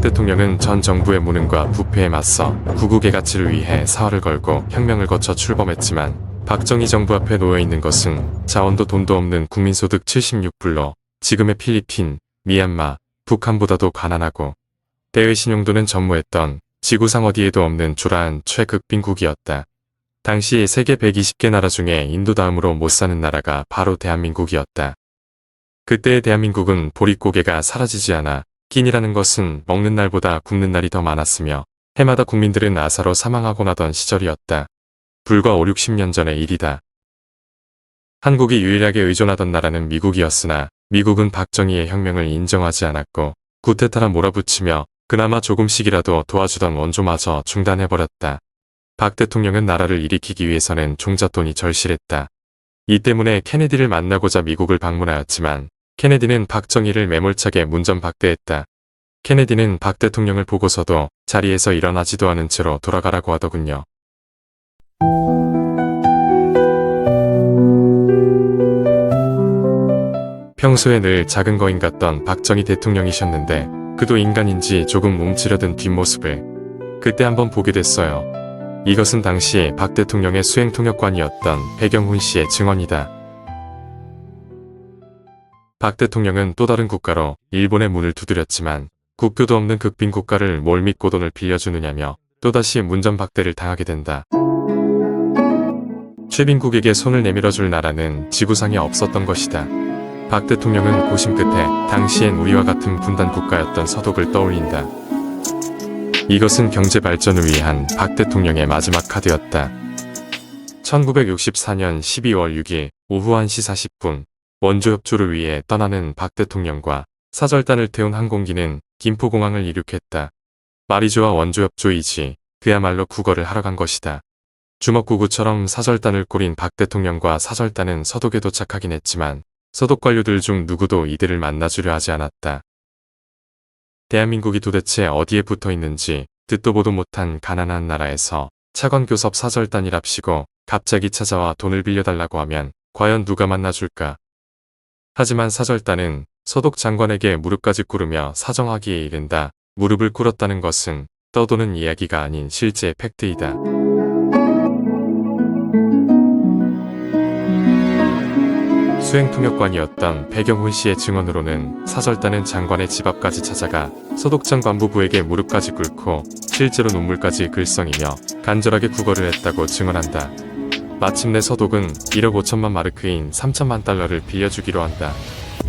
대통령은 전 정부의 무능과 부패에 맞서 구국의 가치를 위해 사활을 걸고 혁명을 거쳐 출범했지만 박정희 정부 앞에 놓여 있는 것은 자원도 돈도 없는 국민소득 76불로 지금의 필리핀, 미얀마, 북한보다도 가난하고 대외 신용도는 전무했던 지구상 어디에도 없는 초라한 최극빈국이었다. 당시 세계 120개 나라 중에 인도 다음으로 못 사는 나라가 바로 대한민국이었다. 그때의 대한민국은 보릿고개가 사라지지 않아 끼니라는 것은 먹는 날보다 굶는 날이 더 많았으며 해마다 국민들은 아사로 사망하곤 하던 시절이었다. 불과 5, 60년 전의 일이다. 한국이 유일하게 의존하던 나라는 미국이었으나 미국은 박정희의 혁명을 인정하지 않았고 구테타라 몰아붙이며 그나마 조금씩이라도 도와주던 원조마저 중단해버렸다. 박 대통령은 나라를 일으키기 위해서는 종잣돈이 절실했다. 이 때문에 케네디를 만나고자 미국을 방문하였지만 케네디는 박정희를 매몰차게 문전 박대했다. 케네디는 박 대통령을 보고서도 자리에서 일어나지도 않은 채로 돌아가라고 하더군요. 평소에 늘 작은 거인 같던 박정희 대통령이셨는데 그도 인간인지 조금 움츠려든 뒷모습을 그때 한번 보게 됐어요. 이것은 당시 박 대통령의 수행 통역관이었던 배경훈 씨의 증언이다. 박 대통령은 또 다른 국가로 일본의 문을 두드렸지만 국교도 없는 극빈 국가를 뭘 믿고 돈을 빌려주느냐며 또다시 문전박대를 당하게 된다. 최빈국에게 손을 내밀어줄 나라는 지구상에 없었던 것이다. 박 대통령은 고심 끝에 당시엔 우리와 같은 분단 국가였던 서독을 떠올린다. 이것은 경제 발전을 위한 박 대통령의 마지막 카드였다. 1964년 12월 6일 오후 1시 40분 원조 협조를 위해 떠나는 박 대통령과 사절단을 태운 항공기는 김포공항을 이륙했다. 좋아 원조 협조이지 그야말로 국어를 하러 간 것이다. 주먹구구처럼 사절단을 꾸린 박 대통령과 사절단은 서독에 도착하긴 했지만 서독 관료들 중 누구도 이들을 만나주려 하지 않았다. 대한민국이 도대체 어디에 붙어 있는지 듣도 보도 못한 가난한 나라에서 차관교섭 사절단이랍시고 갑자기 찾아와 돈을 빌려달라고 하면 과연 누가 만나줄까? 하지만 사절단은 서독 장관에게 무릎까지 꿇으며 사정하기에 이른다. 무릎을 꿇었다는 것은 떠도는 이야기가 아닌 실제 팩트이다. 수행통역관이었던 배경훈 씨의 증언으로는 사절단은 장관의 집 앞까지 찾아가 서독장 관부부에게 무릎까지 꿇고 실제로 눈물까지 글썽이며 간절하게 구걸을 했다고 증언한다. 마침내 서독은 1억 5천만 마르크인 3천만 달러를 빌려주기로 한다.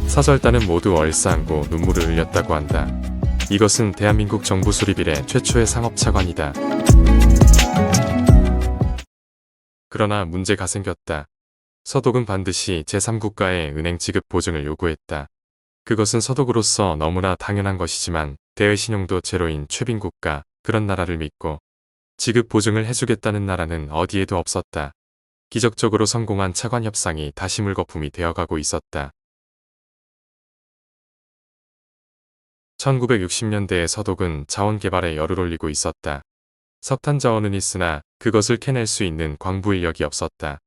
사절단은 모두 얼싸안고 눈물을 흘렸다고 한다. 이것은 대한민국 정부 수립 이래 최초의 상업 차관이다. 그러나 문제가 생겼다. 서독은 반드시 제3국가의 은행 지급 보증을 요구했다. 그것은 서독으로서 너무나 당연한 것이지만 대외 신용도 제로인 최빈 국가 그런 나라를 믿고 지급 보증을 해주겠다는 나라는 어디에도 없었다. 기적적으로 성공한 차관 협상이 다시 물거품이 되어가고 있었다. 1960년대의 서독은 자원 개발에 열을 올리고 있었다. 석탄 자원은 있으나 그것을 캐낼 수 있는 광부 인력이 없었다.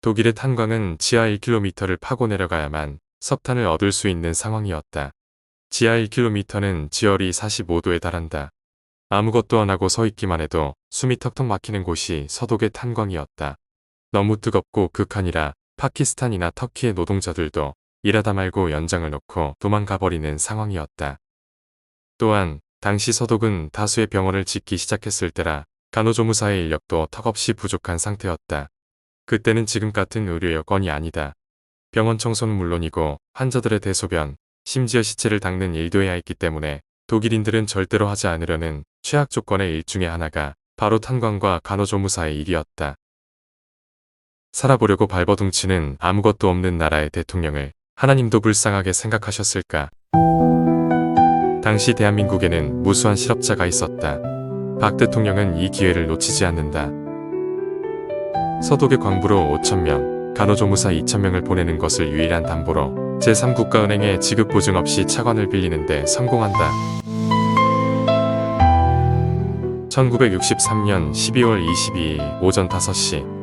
독일의 탄광은 지하 1km를 파고 내려가야만 석탄을 얻을 수 있는 상황이었다. 지하 1km는 지열이 45도에 달한다. 아무것도 안 하고 서 있기만 해도 숨이 턱턱 막히는 곳이 서독의 탄광이었다. 너무 뜨겁고 극한이라 파키스탄이나 터키의 노동자들도 일하다 말고 연장을 놓고 도망가버리는 상황이었다. 또한 당시 서독은 다수의 병원을 짓기 시작했을 때라 간호조무사의 인력도 턱없이 부족한 상태였다. 그때는 지금 같은 의료 여건이 아니다. 병원 청소는 물론이고 환자들의 대소변, 심지어 시체를 닦는 일도 해야 했기 때문에 독일인들은 절대로 하지 않으려는 최악 조건의 일 중에 하나가 바로 탄광과 간호조무사의 일이었다. 살아보려고 발버둥치는 아무것도 없는 나라의 대통령을 하나님도 불쌍하게 생각하셨을까? 당시 대한민국에는 무수한 실업자가 있었다. 박 대통령은 이 기회를 놓치지 않는다. 서독의 광부로 5천명, 간호조무사 2천명을 보내는 것을 유일한 담보로 제3국가은행에 지급 보증 없이 차관을 빌리는데 성공한다. 1963년 12월 22일 오전 5시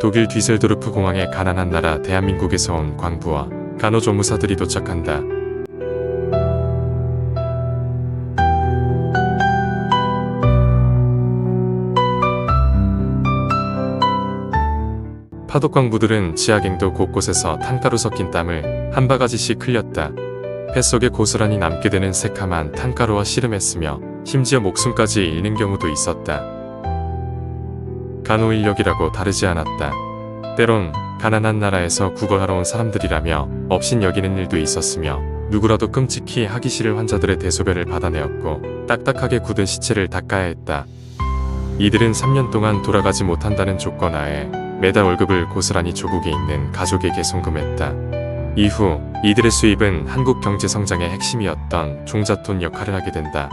독일 뒤셀도르프 공항에 가난한 나라 대한민국에서 온 광부와 간호조무사들이 도착한다. 파독광부들은 지하갱도 곳곳에서 탄가루 섞인 땀을 한 바가지씩 흘렸다. 뱃속에 고스란히 남게 되는 새카만 탄가루와 씨름했으며 심지어 목숨까지 잃는 경우도 있었다. 간호 인력이라고 다르지 않았다. 때론 가난한 나라에서 구걸하러 온 사람들이라며 업신 여기는 일도 있었으며 누구라도 끔찍히 하기 싫을 환자들의 대소변을 받아내었고 딱딱하게 굳은 시체를 닦아야 했다. 이들은 3년 동안 돌아가지 못한다는 조건 하에 매달 월급을 고스란히 조국에 있는 가족에게 송금했다. 이후 이들의 수입은 한국 경제 성장의 핵심이었던 종잣돈 역할을 하게 된다.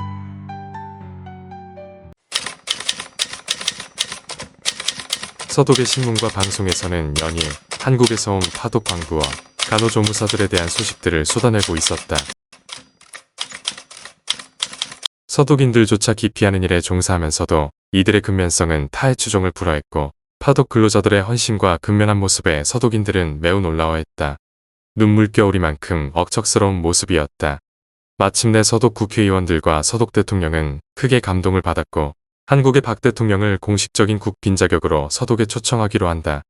서독의 신문과 방송에서는 연일 한국에서 온 파독 광부와 간호조무사들에 대한 소식들을 쏟아내고 있었다. 서독인들조차 기피하는 일에 종사하면서도 이들의 근면성은 타의 추종을 불허했고 파독 근로자들의 헌신과 근면한 모습에 서독인들은 매우 놀라워했다. 눈물겨울이만큼 억척스러운 모습이었다. 마침내 서독 국회의원들과 서독 대통령은 크게 감동을 받았고 한국의 박 대통령을 공식적인 국빈 자격으로 서독에 초청하기로 한다.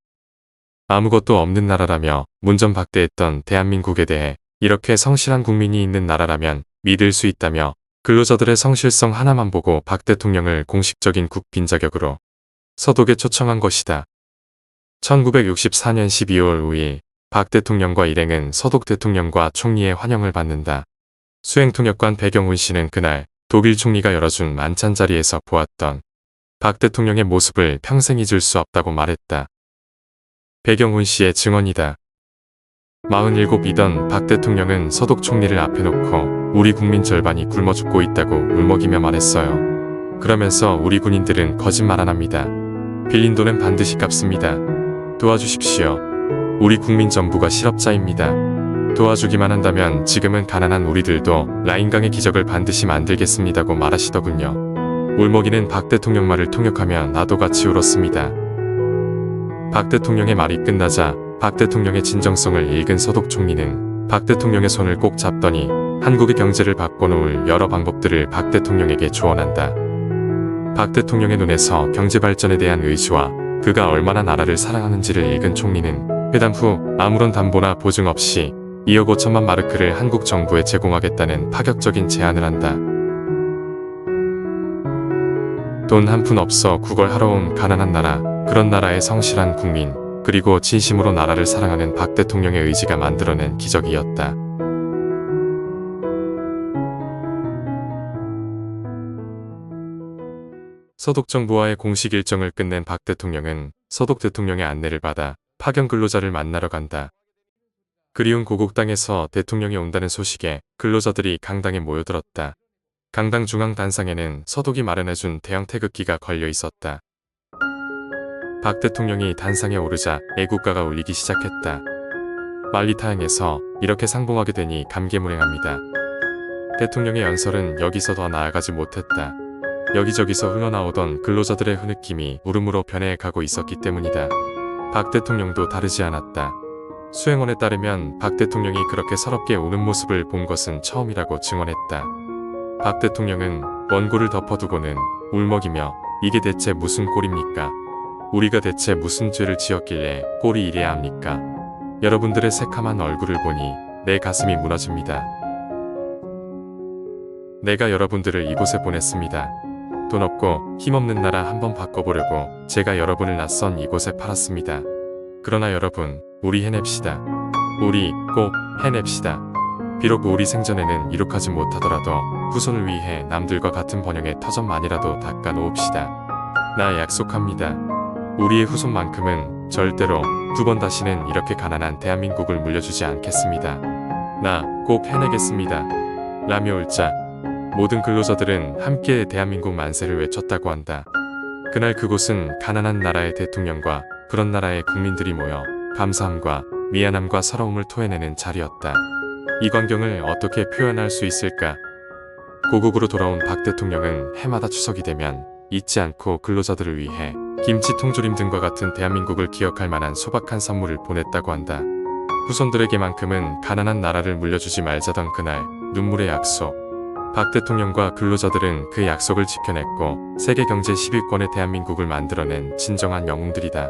아무것도 없는 나라라며 문전 박대했던 대한민국에 대해 이렇게 성실한 국민이 있는 나라라면 믿을 수 있다며 근로자들의 성실성 하나만 보고 박 대통령을 공식적인 국빈 자격으로 서독에 초청한 것이다. 1964년 12월 5일 박 대통령과 일행은 서독 대통령과 총리의 환영을 받는다. 수행통역관 배경훈 씨는 그날 독일 총리가 열어준 만찬 자리에서 보았던 박 대통령의 모습을 평생 잊을 수 없다고 말했다. 배경훈 씨의 증언이다. 47이던 박 대통령은 서독 총리를 앞에 놓고 우리 국민 절반이 굶어 죽고 있다고 울먹이며 말했어요. 그러면서 우리 군인들은 거짓말 안 합니다. 빌린 돈은 반드시 갚습니다. 도와주십시오. 우리 국민 전부가 실업자입니다. 도와주기만 한다면 지금은 가난한 우리들도 라인강의 기적을 반드시 만들겠습니다고 말하시더군요. 울먹이는 박 대통령 말을 통역하며 나도 같이 울었습니다. 박 대통령의 말이 끝나자 박 대통령의 진정성을 읽은 서독 총리는 박 대통령의 손을 꼭 잡더니 한국의 경제를 바꿔놓을 여러 방법들을 박 대통령에게 조언한다. 박 대통령의 눈에서 경제 발전에 대한 의지와 그가 얼마나 나라를 사랑하는지를 읽은 총리는 회담 후 아무런 담보나 보증 없이 2억 5천만 마르크를 한국 정부에 제공하겠다는 파격적인 제안을 한다. 돈 한 푼 없어 구걸하러 온 가난한 나라, 그런 나라의 성실한 국민, 그리고 진심으로 나라를 사랑하는 박 대통령의 의지가 만들어낸 기적이었다. 서독 정부와의 공식 일정을 끝낸 박 대통령은 서독 대통령의 안내를 받아 파견 근로자를 만나러 간다. 그리운 고국 땅에서 대통령이 온다는 소식에 근로자들이 강당에 모여들었다. 강당 중앙 단상에는 서독이 마련해준 대형 태극기가 걸려 있었다. 박 대통령이 단상에 오르자 애국가가 울리기 시작했다. 말리타행에서 이렇게 상봉하게 되니 감개무량합니다. 대통령의 연설은 여기서 더 나아가지 못했다. 여기저기서 흘러나오던 근로자들의 흐느낌이 울음으로 변해가고 있었기 때문이다. 박 대통령도 다르지 않았다. 수행원에 따르면 박 대통령이 그렇게 서럽게 우는 모습을 본 것은 처음이라고 증언했다. 박 대통령은 원고를 덮어두고는 울먹이며 이게 대체 무슨 꼴입니까? 우리가 대체 무슨 죄를 지었길래 꼴이 이래야 합니까? 여러분들의 새카만 얼굴을 보니 내 가슴이 무너집니다. 내가 여러분들을 이곳에 보냈습니다. 돈 없고 힘없는 나라 한번 바꿔보려고 제가 여러분을 낯선 이곳에 팔았습니다. 그러나 여러분, 우리 해냅시다. 우리 꼭 해냅시다. 비록 우리 생전에는 이룩하지 못하더라도 후손을 위해 남들과 같은 번영의 터전만이라도 닦아 놓읍시다. 나 약속합니다. 우리의 후손만큼은 절대로 두 번 다시는 이렇게 가난한 대한민국을 물려주지 않겠습니다. 나 꼭 해내겠습니다. 라며 울자 모든 근로자들은 함께 대한민국 만세를 외쳤다고 한다. 그날 그곳은 가난한 나라의 대통령과 그런 나라의 국민들이 모여 감사함과 미안함과 서러움을 토해내는 자리였다. 이 광경을 어떻게 표현할 수 있을까? 고국으로 돌아온 박 대통령은 해마다 추석이 되면 잊지 않고 근로자들을 위해 김치 통조림 등과 같은 대한민국을 기억할 만한 소박한 선물을 보냈다고 한다. 후손들에게만큼은 가난한 나라를 물려주지 말자던 그날 눈물의 약속. 박 대통령과 근로자들은 그 약속을 지켜냈고 세계 경제 10위권의 대한민국을 만들어낸 진정한 영웅들이다.